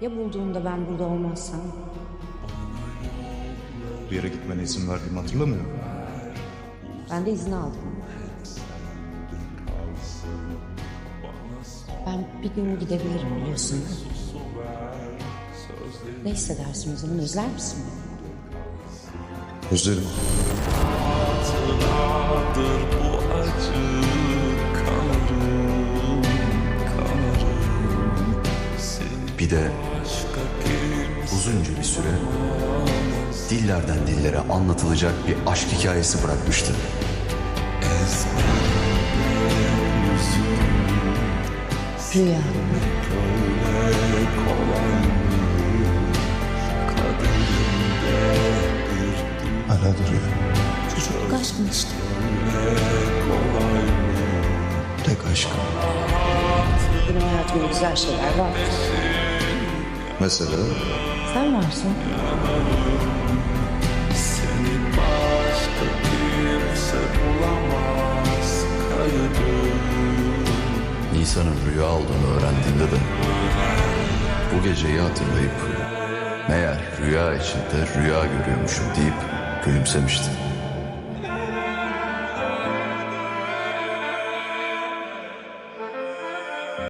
Ya bulduğunda ben burada olmazsam? Bir yere gitmene izin verdiğimi hatırlamıyor musun? Ben de izin aldım. Ben bir gün gidebilirim biliyorsun. Ne hissedersin o zaman? Özler misin? Özlerim. Bir de uzunca bir süre dillerden dillere anlatılacak bir aşk hikayesi bırakmıştı. Rüya. Hala duruyor. Çocukluk aşkın işte. Tek aşkım. Benim hayatımda güzel şeyler var. Mesela Sen varsın. Seni başka kimse bulamaz Nisan'ın rüya olduğunu öğrendiğinde de bu geceyi hatırlayıp meğer rüya içinde rüya görüyormuşum deyip gülümsemişti.